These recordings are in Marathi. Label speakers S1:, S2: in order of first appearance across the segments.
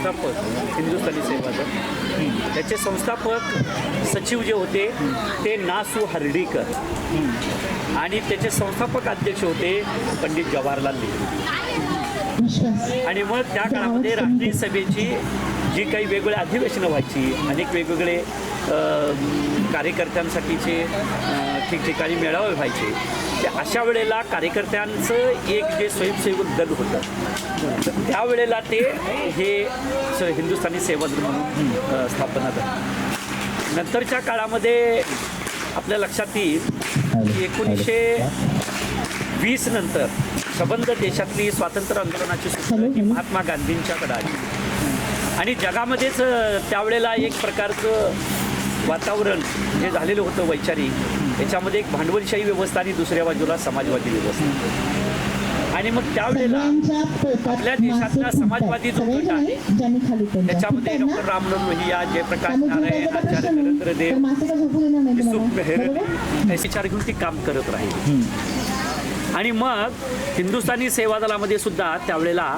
S1: संस्थापक हिंदुस्थानी सेवा त्याचे संस्थापक सचिव जे होते ते नासू हर्डीकर. आणि त्याचे संस्थापक अध्यक्ष होते पंडित जवाहरलाल नेहरू. आणि मग त्या काळामध्ये राष्ट्रीय सभेची जी काही वेगवेगळ्या अधिवेशनं व्हायची अनेक वेगवेगळे कार्यकर्त्यांसाठीचे ठिकठिकाणी मेळावे व्हायचे. ते अशा वेळेला कार्यकर्त्यांचं एक जे स्वयंसेवक दल होतं तर त्यावेळेला ते हे स- हिंदुस्थानी सेवा दल म्हणून स्थापना झाली. नंतरच्या काळामध्ये आपल्या लक्षात येईल एकोणीसशे वीस नंतर सबंध देशातली स्वातंत्र्य आंदोलनाची सूत्र ही महात्मा गांधींच्याकडे आली. आणि जगामध्येच त्यावेळेला एक प्रकारचं वातावरण जे झालेलं होतं वैचारिक याच्यामध्ये एक भांडवलशाही व्यवस्था आणि दुसऱ्या बाजूला समाजवादी व्यवस्था आणि मग त्यावेळेला आपल्या देशातला समाजवादी जो. गट आहे. त्याच्यामध्ये डॉक्टर? रामलोन लोहिया जयप्रकाश नारायण आचार्य. नरेंद्र देव
S2: तुम्हाला?
S1: मेहर विचार घेऊन ती काम करत राहील आणि मग हिंदुस्थानी सेवा दलामध्ये सुद्धा त्यावेळेला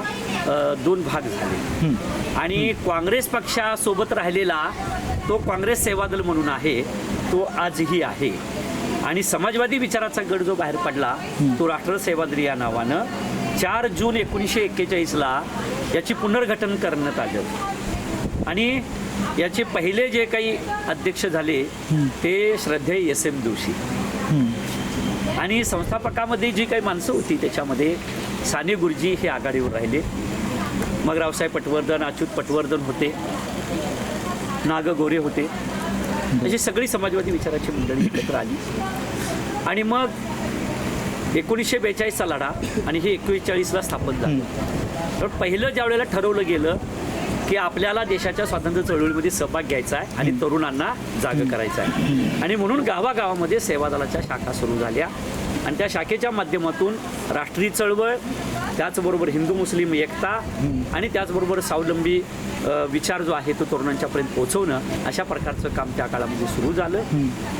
S1: दोन भाग झाले. आणि काँग्रेस पक्षासोबत राहिलेला तो काँग्रेस सेवा दल म्हणून आहे तो आजही आहे. आणि समाजवादी विचाराचा गट जो बाहेर पडला तो राष्ट्र सेवा दल या नावानं चार जून एकोणीसशे एक्केचाळीसला याची पुनर्गठन करण्यात आलं. आणि याचे पहिले जे काही अध्यक्ष झाले ते श्रद्धेय एस एम जोशी. आणि संस्थापकामध्ये जी काही माणसं होती त्याच्यामध्ये साने गुरुजी हे आघाडीवर राहिले. मग रावसाहेब पटवर्धन अच्युत पटवर्धन होते नाग गोरे होते. अशी सगळी समाजवादी विचाराची मंडळी एकत्र आली. आणि मग एकोणीसशे बेचाळीसचा लढा आणि हे एकोणचाळीसला स्थापन झालं. तर पहिलं ज्या वेळेला ठरवलं गेलं की आपल्याला देशाच्या स्वातंत्र्य चळवळीमध्ये सहभाग घ्यायचा आहे आणि तरुणांना जाग करायचं आहे. आणि म्हणून गावागावामध्ये सेवा दलाच्या शाखा सुरू झाल्या. आणि त्या शाखेच्या माध्यमातून राष्ट्रीय चळवळ त्याचबरोबर हिंदू मुस्लिम एकता आणि त्याचबरोबर स्वावलंबी विचार जो आहे तो तरुणांच्यापर्यंत पोहोचवणं अशा प्रकारचं काम त्या काळामध्ये सुरू झालं.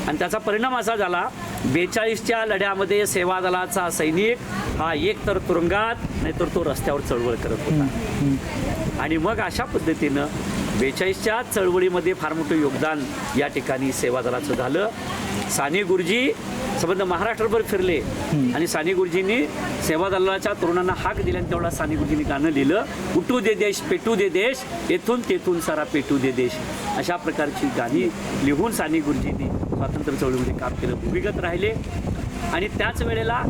S1: आणि त्याचा परिणाम असा झाला बेचाळीसच्या लढ्यामध्ये सेवा दलाचा सैनिक हा एक तर तुरुंगात नाहीतर तो रस्त्यावर चळवळ करत होता. आणि मग अशा पद्धतीनं बेचाळीसच्या चळवळीमध्ये फार मोठं योगदान या ठिकाणी सेवा दलाचं झालं. साने गुरुजी संबंध महाराष्ट्रभर फिरले. आणि साने गुरुजींनी सेवा दलाच्या तरुणांना हाक दिल्याने तेवढा साने गुरुजींनी गाणं लिहिलं उठू दे देश पेटू दे देश येथून तेथून सारा पेटू दे देश. अशा प्रकारची गाणी लिहून साने गुरुजींनी स्वातंत्र्य चळवळीमध्ये काम केलं. भूमिगत राहिले. आणि त्याच वेळेला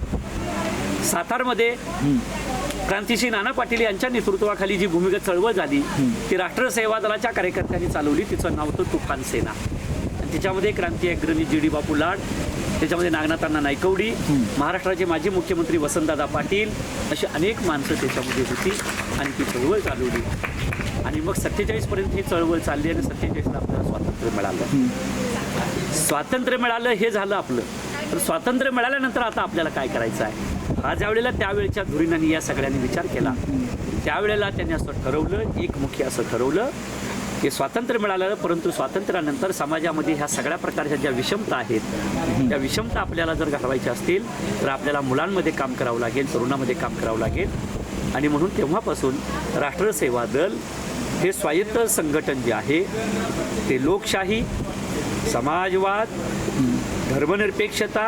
S1: सातारमध्ये क्रांतिश्री नाना पाटील यांच्या नेतृत्वाखाली जी भूमिगत चळवळ झाली ती राष्ट्र सेवा दलाच्या कार्यकर्त्यांनी चालवली. तिचं नाव होतं तुफान सेना. त्याच्यामध्ये क्रांती अग्रणी जी डी बापू लाड त्याच्यामध्ये नागनाथांना नायकवडी महाराष्ट्राचे माजी मुख्यमंत्री वसंतदादा पाटील अशी अनेक माणसं त्याच्यामध्ये होती. आणि ती चळवळ चालवली आणि मग सत्तेचाळीसपर्यंत ही चळवळ चालली आणि सत्तेचाळीसला आपल्याला स्वातंत्र्य मिळालं. स्वातंत्र्य मिळालं हे झालं आपलं. तर स्वातंत्र्य मिळाल्यानंतर आता आपल्याला काय करायचं आहे? हा ज्यावेळेला त्यावेळेच्या धुरीणांनी या सगळ्यांनी विचार केला. त्यावेळेला त्यांनी असं ठरवलं एकमुखी असं ठरवलं. की स्वातंत्र्य मिळालं परंतु स्वातंत्र्यानंतर समाजामध्ये ह्या सगळ्या प्रकारच्या ज्या विषमता आहेत त्या विषमता आपल्याला जर घालवायच्या असतील तर आपल्याला मुलांमध्ये काम करावं लागेल तरुणामध्ये काम करावं लागेल. आणि म्हणून तेव्हापासून राष्ट्रसेवा दल हे स्वायत्त संघटन जे आहे ते लोकशाही समाजवाद धर्मनिरपेक्षता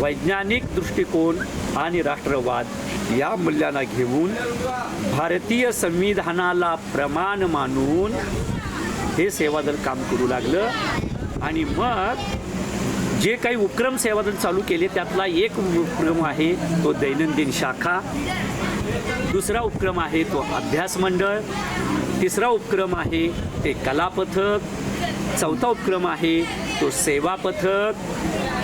S1: वैज्ञानिक दृष्टिकोन आणि राष्ट्रवाद या मूल्यांना घेऊन भारतीय संविधानाला प्रमाण मानून हे सेवादल काम करू लागलं. आणि मग जे काही उपक्रम सेवादल चालू केले त्यातला एक उपक्रम आहे तो दैनंदिन शाखा. दुसरा उपक्रम आहे तो अभ्यास मंडळ. तिसरा उपक्रम आहे ते कलापथक चौथा उपक्रम आहे तो सेवा पथक.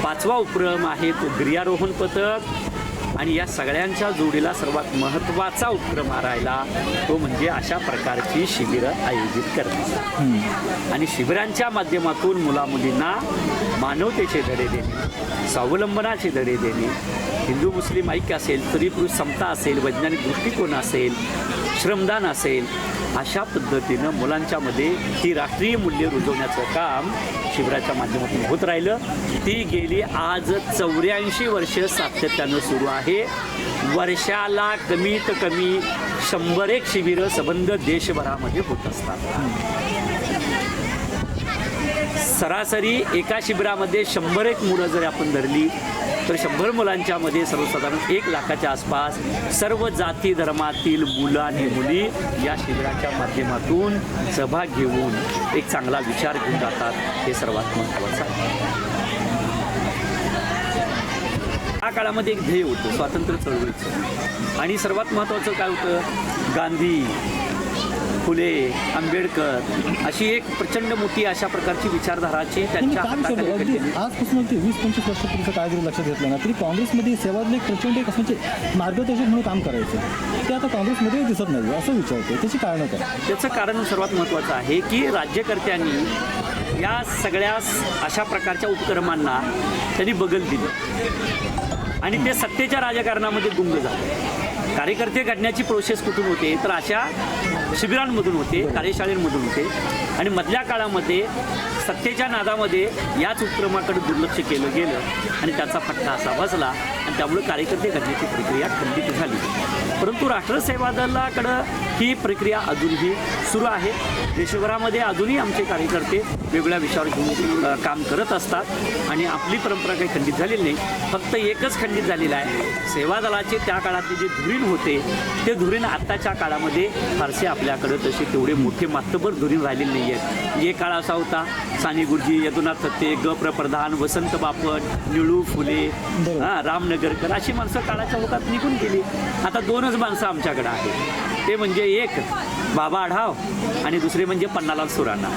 S1: पाचवा उपक्रम आहे तो गिर्यारोहण पथक. आणि या सगळ्यांच्या जोडीला सर्वात महत्त्वाचा उपक्रम राहिला तो म्हणजे अशा प्रकारची शिबिरं आयोजित करणे आणि शिबिरांच्या माध्यमातून मुलामुलींना मानवतेचे धडे देणे स्वावलंबनाचे धडे देणे हिंदू मुस्लिम ऐक्य असेल स्त्री पुरुष समता असेल वैज्ञानिक दृष्टिकोन असेल श्रमदान असेल अशा पद्धतीनं मुलांच्यामध्ये ही राष्ट्रीय मूल्य रुजवण्याचं काम शिबिराच्या माध्यमातून होत राहिलं. ती गेली आज चौऱ्याऐंशी वर्ष सातत्यानं सुरू आहे. वर्षाला कमीत कमी शंभर एक शिबिरं सबंध देशभरामध्ये होत असतात. सरासरी एका शिबिरामध्ये शंभर एक मुलं जर आपण धरली तर शंभर मुलांच्यामध्ये सर्वसाधारण एक लाखाच्या आसपास सर्व जाती धर्मातील मुलं आणि मुली या शिबिराच्या माध्यमातून सहभाग घेऊन एक चांगला विचार घेऊन जातात. हे सर्वात महत्त्वाचं आहे. त्या काळामध्ये एक ध्येय होतं स्वातंत्र्य चळवळीचं. आणि सर्वात महत्त्वाचं काय होतं? गांधी फुले आंबेडकर अशी एक प्रचंड मोठी अशा प्रकारची विचारधाराची त्यांच्या
S2: अगदी. आजपासून अगदी वीस पंचवीस वर्षापूर्वीचं काय जरी लक्षात घेतलं ना तरी काँग्रेसमध्ये सेवादल प्रचंड एक म्हणजे मार्गदर्शक म्हणून काम करायचं. ते आता काँग्रेसमध्ये दिसत नाही असं विचारतो त्याची कारणं काय?
S1: त्याचं कारण सर्वात महत्त्वाचं आहे की राज्यकर्त्यांनी या सगळ्या अशा प्रकारच्या उपक्रमांना त्यांनी बगल दिलं. आणि ते सत्तेच्या राजकारणामध्ये गुंग झाले. कार्यकर्ते घडण्याची प्रोसेस कुठून होते? तर अशा शिबिरांमधून होते कार्यशाळेंमधून होते. आणि मधल्या काळामध्ये सत्तेच्या नादामध्ये याच उपक्रमाकडे दुर्लक्ष केलं गेलं आणि त्याचा फटका असा बसला. त्यामुळे कार्यकर्ते घडण्याची प्रक्रिया खंडित झाली. परंतु राष्ट्रसेवा दलाकडं ही प्रक्रिया अजूनही सुरू आहे. देशभरामध्ये अजूनही आमचे कार्यकर्ते वेगवेगळ्या विषयावर घेऊन काम करत असतात आणि आपली परंपरा काही खंडित झालेली नाही. फक्त एकच खंडित झालेलं आहे. सेवा दलाचे त्या काळातले जे धुरीण होते ते धुरीण आत्ताच्या काळामध्ये फारसे आपल्याकडं तसे तेवढे मोठे मातबर धुरीण राहिलेले नाही आहेत. एक काळ असा होता साने गुरुजी यदुनाथ सत्ते ग प्र प्रधान वसंत बापट निळू फुले. हा रामनगरकर अशी माणसं काळाच्या ओघात निघून गेली. आता दोनच माणसं आमच्याकडे आहेत. ते म्हणजे एक बाबा आढाव आणि दुसरे म्हणजे पन्नालाल सुराणा.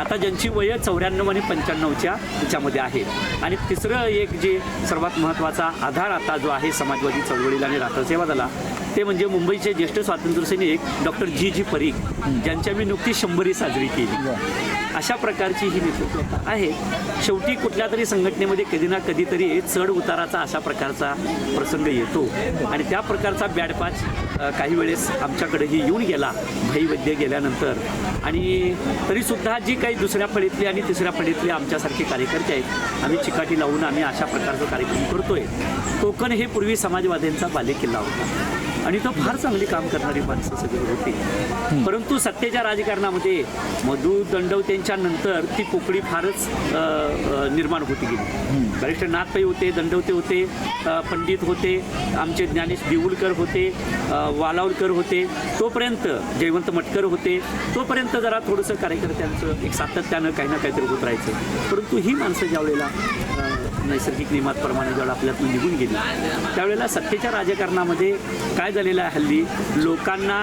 S1: आता ज्यांची वय चौऱ्याण्णव आणि पंच्याण्णवच्या त्याच्यामध्ये आहे. आणि तिसरं एक जे सर्वात महत्त्वाचा आधार आता जो आहे समाजवादी चळवळीला आणि राष्ट्रसेवा दला ते म्हणजे मुंबईचे ज्येष्ठ स्वातंत्र्यसैनिक डॉक्टर जी जी परीख ज्यांच्या मी नुकती शंभरी साजरी केली. अशा प्रकारची ही नेतृत्व आहे. शेवटी कुठल्या तरी संघटनेमध्ये कधी ना कधीतरी चढ उताराचा अशा प्रकारचा प्रसंग येतो. आणि त्या प्रकारचा बॅडपाच काही वेळेस आमच्याकडेही येऊन गेला. भाई वैद्य गेल्यानंतर. आणि तरीसुद्धा जी काही दुसऱ्या फळीतली आणि तिसऱ्या फळीतले आमच्यासारखे कार्यकर्ते आहेत आम्ही चिकाटी लावून आम्ही अशा प्रकारचं कार्यक्रम करतोय. कोकण हे पूर्वी समाजवाद्यांचा बालेकिल्ला होता. आणि तो फार चांगली काम करणारी माणसं सगळी होती. परंतु सत्तेच्या राजकारणामध्ये मधु दंडवतेंच्या नंतर ती पोकळी फारच निर्माण होती गेली. बरेचसे नाथपै होते दंडवते होते पंडित होते आमचे ज्ञानेश देऊलकर होते वालावलकर होते. तोपर्यंत जयवंत मटकर होते. तोपर्यंत जरा थोडंसं कार्यकर्त्यांचं एक सातत्यानं काही ना काहीतरी होत राहायचं. परंतु ही माणसं ज्यावेळेला अ, नैसर्गिक नियमाप्रमाणे ज्यावेळेला आपल्यातून निघून गेली त्यावेळेला सत्तेच्या राजकारणामध्ये काय झालेलं आहे हल्ली? लोकांना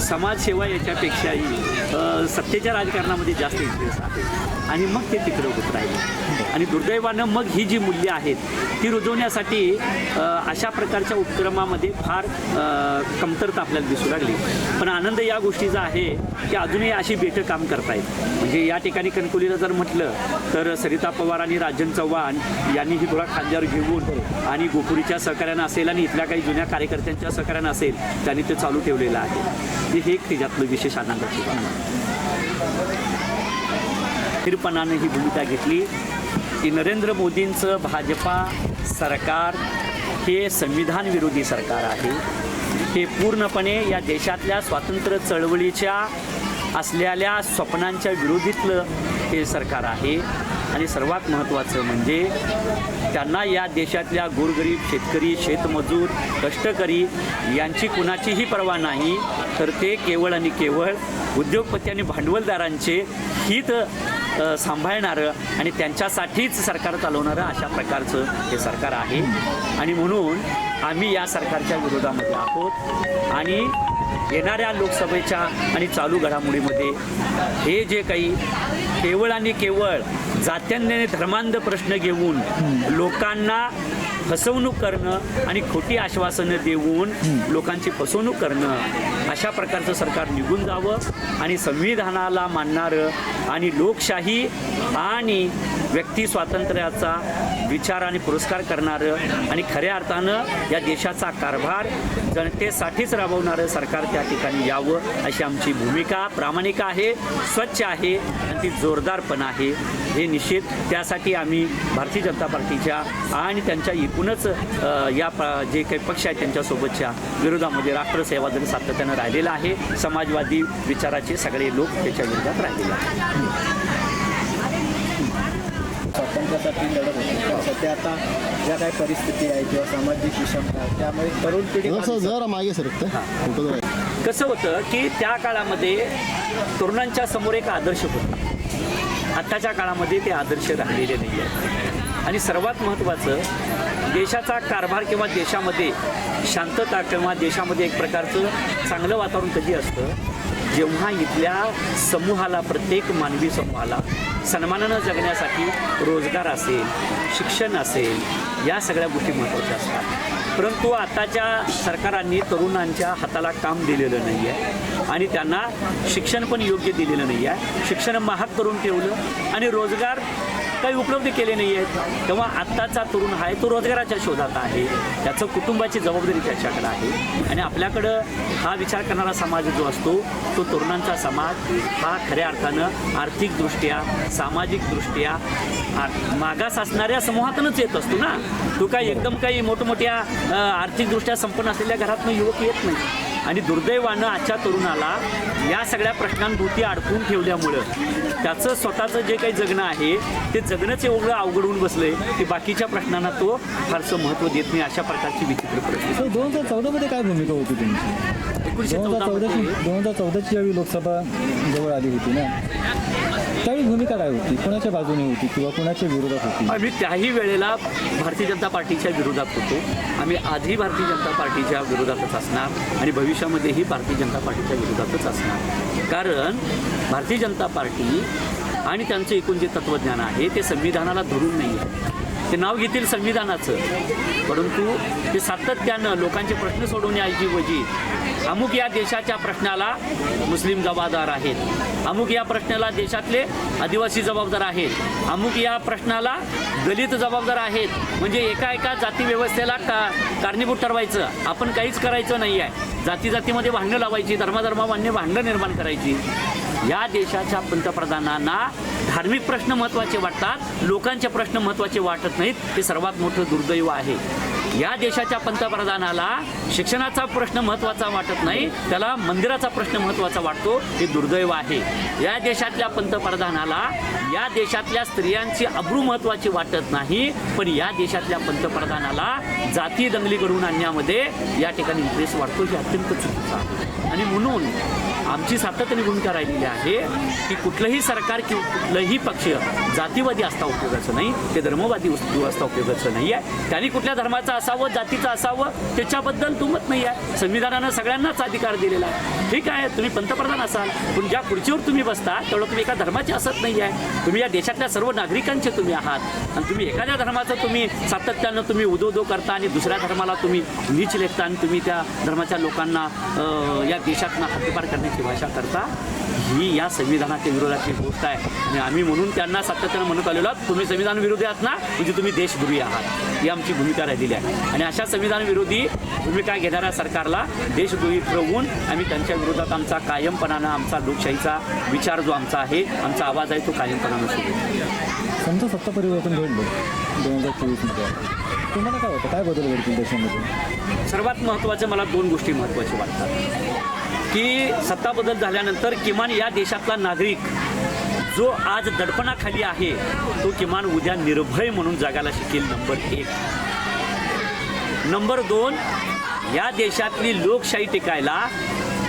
S1: समाजसेवा याच्यापेक्षाही सत्तेच्या राजकारणामध्ये जास्त इंटरेस्ट आहे. आणि मग ते तिकडं होत राहिले. आणि दुर्दैवानं मग ही जी मूल्य आहेत ती रुजवण्यासाठी अशा प्रकारच्या उपक्रमामध्ये फार कमतरता आपल्याला दिसू लागली. पण आनंद या गोष्टीचा आहे की अजूनही अशी बेटं काम करतायत. म्हणजे या ठिकाणी कणकोलीला जर म्हटलं तर सरिता पवार आणि राजन चव्हाण यांनी ही थोडा खांद्यावर घेऊन आणि गोपुरीच्या सहकार्यानं असेल आणि इथल्या काही जुन्या कार्यकर्त्यांच्या सहकार्यानं असेल त्यांनी ते चालू ठेवलेलं आहे. हे एक त्याच्यातलं विशेष आनंदाची बाब स्थिरपणानं ही भूमिका घेतली की नरेंद्र मोदींचं भाजपा सरकार हे संविधान विरोधी सरकार आहे. हे पूर्णपणे या देशातल्या स्वातंत्र्य चळवळीच्या असलेल्या स्वप्नांच्या विरोधीतलं हे सरकार आहे. आणि सर्वात महत्त्वाचं म्हणजे त्यांना या देशातल्या गोरगरीब शेतकरी शेतमजूर कष्टकरी यांची कुणाचीही पर्वा नाही. तर ते केवळ आणि केवळ उद्योगपती आणि भांडवलदारांचे हित सांभाळणारं आणि त्यांच्यासाठीच सरकार चालवणारं अशा प्रकारचं हे सरकार आहे. आणि म्हणून आम्ही या सरकारच्या विरोधामध्ये आहोत. आणि येणाऱ्या लोकसभेच्या आणि चालू घडामोडीमध्ये हे जे काही केवळ आणि केवळ जात्याने धर्मांध प्रश्न घेऊन लोकांना फसवणूक करणं आणि खोटी आश्वासनं देऊन लोकांची फसवणूक करणं अशा प्रकारचं सरकार निघून जावं आणि संविधानाला मानणारं आणि लोकशाही आणि व्यक्ती स्वातंत्र्याचा विचार आणि पुरस्कार करणारं आणि खऱ्या अर्थानं या देशाचा कारभार जनतेसाठीच राबवणारं सरकार त्या ठिकाणी यावं अशी आमची भूमिका प्रामाणिक आहे स्वच्छ आहे आणि ती जोरदार पण आहे. हे निश्चित. त्यासाठी आम्ही भारतीय जनता पार्टीच्या आणि त्यांच्या एकूणच या प जे काही पक्ष आहेत त्यांच्यासोबतच्या विरोधामध्ये राष्ट्रसेवा दल सातत्यानं राहिलेला आहे. समाजवादी विचाराचे सगळे लोक त्याच्या विरोधात राहिलेले आहेत.
S3: स्वातंत्र्यासाठी लढत होते. सध्या आता ज्या काही परिस्थिती आहे किंवा सामाजिक विषमता त्यामुळे तरुण पिढी
S2: जरा जरा मागे सरकतं
S1: कसं होतं की त्या काळामध्ये तरुणांच्या समोर एक आदर्श होता. आत्ताच्या काळामध्ये ते आदर्श राहिलेले नाही आहेत आणि सर्वात महत्त्वाचं देशाचा कारभार किंवा देशामध्ये शांतता किंवा देशामध्ये एक प्रकारचं चांगलं वातावरण कधी असतं? जेव्हा इथल्या समूहाला प्रत्येक मानवी समूहाला सन्मानानं जगण्यासाठी रोजगार असेल शिक्षण असेल या सगळ्या गोष्टी महत्त्वाच्या असतात. परंतु आताच्या सरकारांनी तरुणांच्या हाताला काम दिलेलं नाही आहे आणि त्यांना शिक्षण पण योग्य दिलेलं नाही आहे शिक्षण महाग करून ठेवलं आणि रोजगार काही उपलब्ध केले नाही आहेत तेव्हा आत्ताचा तरुण आहे तो रोजगाराच्या शोधात आहे. त्याचं कुटुंबाची जबाबदारी त्याच्याकडे आहे. आणि आपल्याकडं हा विचार करणारा समाज जो असतो तो तरुणांचा समाज हा खऱ्या अर्थानं आर्थिकदृष्ट्या सामाजिकदृष्ट्या मागास असणाऱ्या समूहातूनच येत असतो ना. तो काही एकदम काही मोठमोठ्या आर्थिकदृष्ट्या संपन्न असलेल्या घरातनं युवक येत नाही. आणि दुर्दैवानं आजच्या तरुणाला या सगळ्या प्रश्नांभोवती अडकून ठेवल्यामुळं त्याचं स्वतःचं जे काही जगणं आहे ते जगणंच एवढं अवघड होऊन बसलंय की बाकीच्या प्रश्नांना तो फारसं महत्त्व देत नाही अशा प्रकारची विचित्र
S2: सर दोन हजार चौदामध्ये काय भूमिका होती तुमची? दोन हजार चौदाची दोन हजार चौदाची ज्यावेळी लोकसभा जवळ आली होती ना? त्यावेळी भूमिका काय होती? कोणाच्या बाजूने होती किंवा कोणाच्या विरोधात होती?
S1: आम्ही त्याही वेळेला भारतीय जनता पार्टीच्या विरोधात होतो. आम्ही आधी भारतीय जनता पार्टीच्या विरोधातच असणार आणि भविष्यामध्येही भारतीय जनता पार्टीच्या विरोधातच असणार. कारण भारतीय जनता पार्टी आणि त्यांचं एकूण जे तत्त्वज्ञान आहे ते संविधानाला धरून नाही आहे. ते नाव घेतील संविधानाचं. परंतु ते सातत्यानं लोकांचे प्रश्न सोडवण्याऐवजी अमुक या देशाच्या प्रश्नाला मुस्लिम जबाबदार आहेत. अमुक या प्रश्नाला देशातले आदिवासी जबाबदार आहेत. अमुक या प्रश्नाला दलित जबाबदार आहेत. म्हणजे एका एका जाती व्यवस्थेला का कारणीभूत ठरवायचं? आपण काहीच करायचं नाही आहे जाती जातीमध्ये भांडणं लावायची धर्माधर्मामान्य भांडणं निर्माण करायची. या देशाच्या पंतप्रधानांना धार्मिक प्रश्न महत्त्वाचे वाटतात लोकांचे प्रश्न महत्त्वाचे वाटत नाहीत हे सर्वात मोठं दुर्दैव आहे. या देशाच्या पंतप्रधानाला शिक्षणाचा प्रश्न महत्त्वाचा वाटत नाही त्याला मंदिराचा प्रश्न महत्त्वाचा वाटतो हे दुर्दैव आहे. या देशातल्या पंतप्रधानाला या देशातल्या स्त्रियांची अब्रू महत्त्वाची वाटत नाही पण या देशातल्या पंतप्रधानाला जाती दंगली घडवून आणण्यामध्ये या ठिकाणी इंटरेस्ट वाटतो हे अत्यंत चुकीचा आणि म्हणून आमची सातत्याने भूमिका राहिलेली आहे की कुठलंही सरकार किंवा कुठलंही पक्ष जातीवादी असता उपयोगाचं नाही ते धर्मवादी असता उपयोगाचं नाही आहे त्यांनी कुठल्या धर्माचं असावं जातीचं असावं त्याच्याबद्दल तुमत नाही आहे संविधानानं सगळ्यांनाच अधिकार दिलेला आहे. ठीक आहे तुम्ही पंतप्रधान असाल पण ज्या खुर्चीवर तुम्ही बसता तेवढं तुम्ही एका धर्माचे असत नाही आहे तुम्ही या देशातल्या सर्व नागरिकांचे तुम्ही आहात. आणि तुम्ही एखाद्या धर्माचं तुम्ही सातत्यानं तुम्ही उदोदो करता आणि दुसऱ्या धर्माला तुम्ही नीच लेखता आणि तुम्ही त्या धर्माच्या लोकांना या देशातनं हद्दपार करण्याची भाषा करता ही या संविधानाच्या विरोधाची गोष्ट आहे. आणि आम्ही म्हणून त्यांना सातत्यानं म्हणत आलेलो आहोत. तुम्ही संविधान विरोधी आहात ना? म्हणजे तुम्ही देशद्रोही आहात. ही आमची भूमिका राहिलेली आहे. आणि अशा संविधान विरोधी भूमिका घेणाऱ्या सरकारला देशद्रोही ठरवून आम्ही त्यांच्या विरोधात आमचा कायमपणानं आमचा लोकशाहीचा विचार जो आमचा आहे आमचा आवाज आहे तो कायमपणानं सुरू
S2: समजा सत्ता परिवर्तन घडलं दोन हजार चोवीसमध्ये तुम्हाला काय वाटतं? काय बदल घडतील देशामध्ये?
S1: सर्वात महत्त्वाचं मला दोन गोष्टी महत्त्वाच्या वाटतात. की सत्ता बदल झाल्यानंतर किमान या देशातला नागरिक जो आज दडपणाखाली आहे तो किमान उद्या निर्भय म्हणून जगायला शिकेल नंबर एक. नंबर दोन या देशातली लोकशाही टिकायला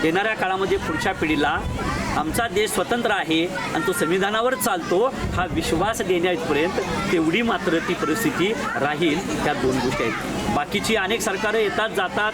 S1: येणाऱ्या काळामध्ये पुढच्या पिढीला आमचा देश स्वतंत्र आहे आणि तो संविधानावर चालतो हा विश्वास देण्यापर्यंत तेवढी मात्र ती परिस्थिती राहील त्या दोन गोष्टी आहेत. बाकीची अनेक सरकारं येतात जातात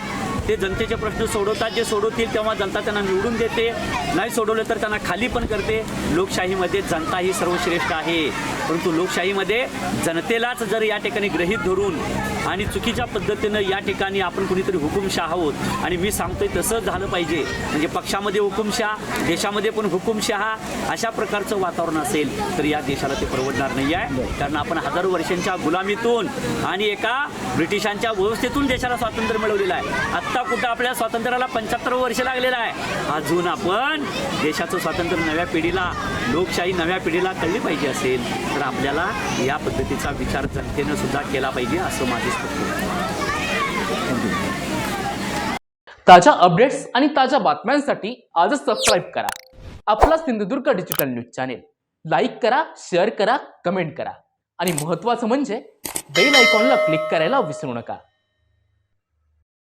S1: ते जनतेचे प्रश्न सोडवतात. जे सोडवतील तेव्हा जनता त्यांना निवडून देते. नाही सोडवले तर त्यांना खाली पण करते. लोकशाहीमध्ये जनता ही सर्वश्रेष्ठ आहे. परंतु लोकशाहीमध्ये जनतेलाच जर या ठिकाणी ग्रहित धरून आणि चुकीच्या पद्धतीनं या ठिकाणी आपण कुणीतरी हुकुमशाह आहोत आणि मी सांगतोय तसं झालं पाहिजे. म्हणजे पक्षामध्ये हुकुमशाह देशामध्ये पण हुकुमशहा अशा प्रकारचं वातावरण असेल तर या देशाला ते परवडणार नाही आहे. कारण आपण हजारो वर्षांच्या गुलामीतून आणि एका ब्रिटिशांच्या व्यवस्थेतून देशाला स्वातंत्र्य मिळवलेलं आहे. आत्ता कुठं आपल्या स्वातंत्र्याला पंच्याहत्तर वर्ष लागलेलं आहे. अजून आपण देशाचं स्वातंत्र्य नव्या पिढीला लोकशाही नव्या पिढीला कळली पाहिजे असेल तर आपल्याला या पद्धतीचा विचार जनतेनं सुद्धा केला पाहिजे असं माझं स्पष्ट
S4: ताज्या अपडेट्स आणि ताज्या बातम्यांसाठी आजच सबस्क्राईब करा. आपला Sindhudurg digital news channel like करा शेअर करा कमेंट करा. आणि महत्त्वाचं म्हणजे बेल आयकॉनला क्लिक करायला विसरू नका.